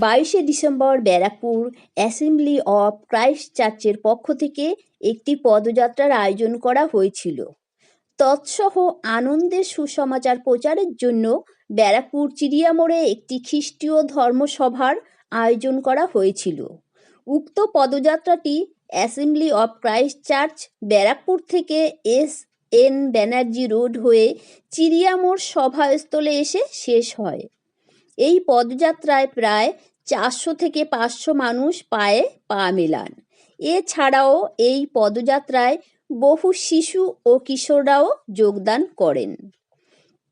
বাইশে December Barrackpore assembly of Christ চার্চের পক্ষ থেকে একটি পদযাত্রার আয়োজন করা হয়েছিল। তৎসহ আনন্দের সুসমাচার প্রচারের জন্য ব্যারাকপুর চিড়িয়ামোড়ে একটি খ্রিস্টীয় ধর্মসভার আয়োজন করা হয়েছিল। উক্ত পদযাত্রাটি assembly of Christ church Barrackpore থেকে এস এন ব্যানার্জি রোড হয়ে চিড়িয়ামোড় সভাস্থলে এসে শেষ হয়। এই পদযাত্রায় প্রায় চারশো থেকে পাঁচশো মানুষ পায়ে পা মেলান। এছাড়াও এই পদযাত্রায় বহু শিশু ও কিশোররাও যোগদান করেন।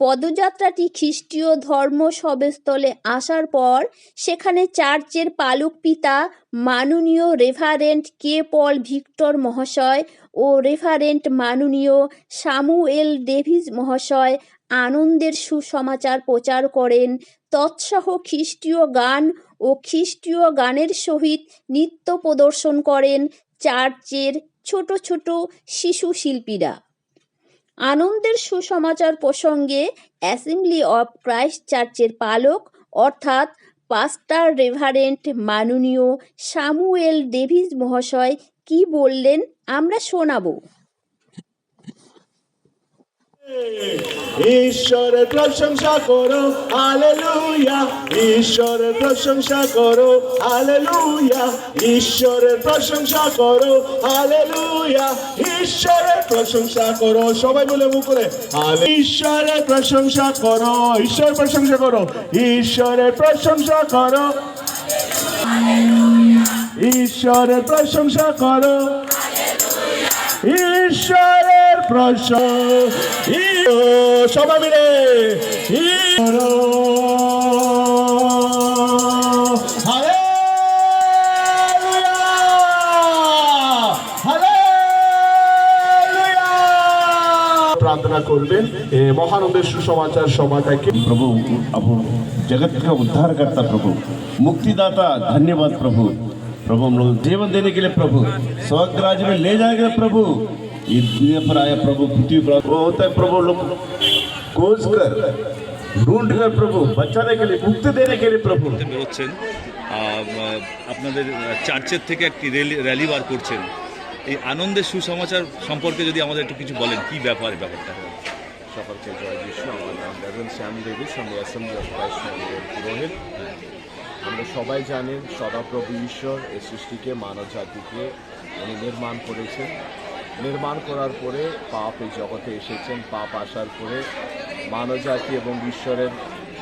পদযাত্রাটি খ্রিস্টীয় ধর্ম সবেস্থলে আসার পর সেখানে চার্চের পালক পিতা, মাননীয় রেভারেন্ট কে পল ভিক্টর মহাশয় ও রেভারেন্ট মাননীয় সামুয়েল ডেভিস মহাশয় আনন্দের সুসমাচার প্রচার করেন। তৎসহ খ্রিস্টীয় গান ও খ্রিস্টীয় গানের সহিত নৃত্য প্রদর্শন করেন চার্চের ছোট ছোট শিশু শিল্পীরা। আনন্দের সুসমাচার প্রসঙ্গে অ্যাসেম্বলি অফ ক্রাইস্ট চার্চের পালক অর্থাৎ পাস্টার রেভারেন্ট মাননীয় সামুয়েল ডেভিস মহাশয় কি বললেন আমরা শোনাবো। ঈশ্বরের প্রশংসা করো হালেলুয়া। ঈশ্বরের প্রশংসা করো হালেলুয়া। ঈশ্বরের প্রশংসা করো হালেলুয়া। ঈশ্বরের প্রশংসা করো সবাই বলে মুখ করে হালে- ঈশ্বরের প্রশংসা করো ঈশ্বরের প্রশংসা করো ঈশ্বরের প্রশংসা করো। ঈশ্বরের প্রশংসা করো। ঈশ্বরের প্রসাদ সবাই প্রার্থনা করবেন প্রভু আপন জগৎকে উদ্ধারকর্তা প্রভু মুক্তিদাতা ধন্যবাদ প্রভু। प्रभु प्रभु हम लोग जीवन देने के लिए प्रभु स्वर्ग राज्य में ले जाएगा प्रभु ये दुनिया पर आया प्रभु पृथ्वी पर वो होता है प्रभु लोग खोज कर ढूंढ कर प्रभु बचाने के लिए मुक्ति देने के लिए प्रभु করতে বেরোচ্ছেন আহ, আপনাদের চার্চের থেকে একটি র্যালি র্যালি বার করছেন এই আনন্দের সুসমাচার সম্পর্কে যদি আমাদের একটু কিছু বলেন কি ব্যাপার এই ব্যাপারটা সকলকে জয় যিশু আমার নাম রেভেন শ্যাম দেবিস আমি অ্যাসেম্বলি অফ ক্রাইস্ট মন্দিরের পুরোহিত আমরা সবাই জানেন সদাপ্রভু ঈশ্বর এই সৃষ্টিকে, মানব জাতিকে উনি নির্মাণ করেছেন। নির্মাণ করার পরে পাপ এই জগতে এসেছেন, পাপ আসার পরে মানব জাতি এবং ঈশ্বরের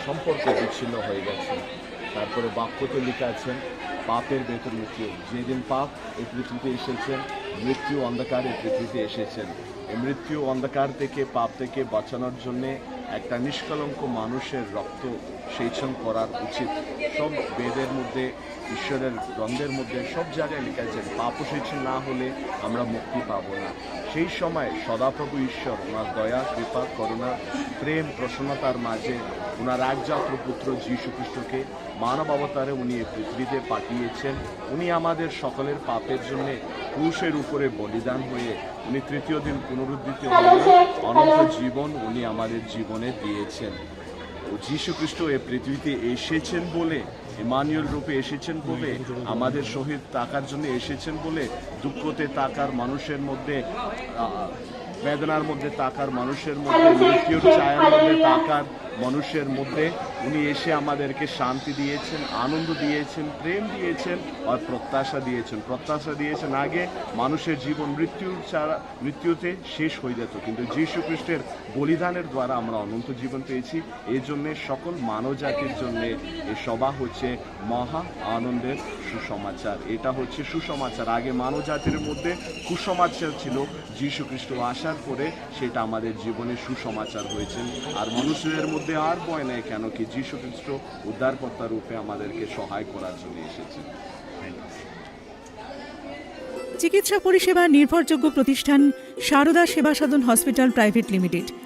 সম্পর্ক বিচ্ছিন্ন হয়ে গেছে। তারপরে বাক্যতে লিখা আছেন পাপের বেতন মৃত্যু। যেদিন পাপ এই পৃথিবীতে এসেছেন, মৃত্যু অন্ধকার এই পৃথিবীতে এসেছেন। এই মৃত্যু অন্ধকার থেকে, পাপ থেকে বাঁচানোর জন্যে একটা নিষ্কলঙ্ক মানুষের রক্ত সেচন করা উচিত। সব বেদের মধ্যে, ঈশ্বরের গ্রন্থের মধ্যে সব জায়গায় লেখা পাপ সেচন না হলে আমরা মুক্তি পাবো না। সেই সময় সদাপ্রভু ঈশ্বর ওনার দয়া কৃপা করুণা প্রেম প্রসন্নতার মাঝে ওনার একজাত্র পুত্র যীশুখ্রিস্টকে মানব অবতারে উনি পৃথিবীতে পাঠিয়েছেন। উনি আমাদের সকলের পাপের জন্য পুরুষের উপরে বলিদান হয়ে উনি তৃতীয় দিন পুনরুদ্ধিত হয়ে অনন্ত জীবন উনি আমাদের জীবনে দিয়েছেন। যীশু খ্রিস্ট এ পৃথিবীতে এসেছেন বলে ইমানুয়েল রূপে এসেছেন বলে, আমাদের শহীদ তাকার জন্য এসেছেন বলে, দুঃখতে তাকার মানুষের মধ্যে বেদনার মধ্যে তাকার মানুষের মধ্যে মৃত্যুর ছায়ার মধ্যে তাকার মানুষের মধ্যে উনি এসে আমাদেরকে শান্তি দিয়েছেন আনন্দ দিয়েছেন প্রেম দিয়েছেন আর প্রত্যাশা দিয়েছেন। প্রত্যাশা দিয়েছেন আগে মানুষের জীবন মৃত্যুর ছাড়া মৃত্যুতে শেষ হয়ে যেত। কিন্তু যীশু খ্রিস্টের বলিদানের দ্বারা আমরা অনন্ত জীবন পেয়েছি। এই জন্যে সকল মানব জাতির জন্য এই সভা হচ্ছে মহা আনন্দের সুসমাচার। এটা হচ্ছে সুসমাচার। আগে মানব জাতির মধ্যে কুসমাচার ছিল। যীশু খ্রিস্ট আসার পরে সেটা আমাদের জীবনে সুসমাচার হয়েছে। আর মানুষের মধ্যে আর ভয় নেই কেন কি যীশু খ্রিস্ট উদ্ধারকর্তা রূপে আমাদেরকে সহায় করার জন্য এসেছে। চিকিৎসা পরিষেবা নির্ভরযোগ্য প্রতিষ্ঠান Sarada Seva Sadhan hospital private limited.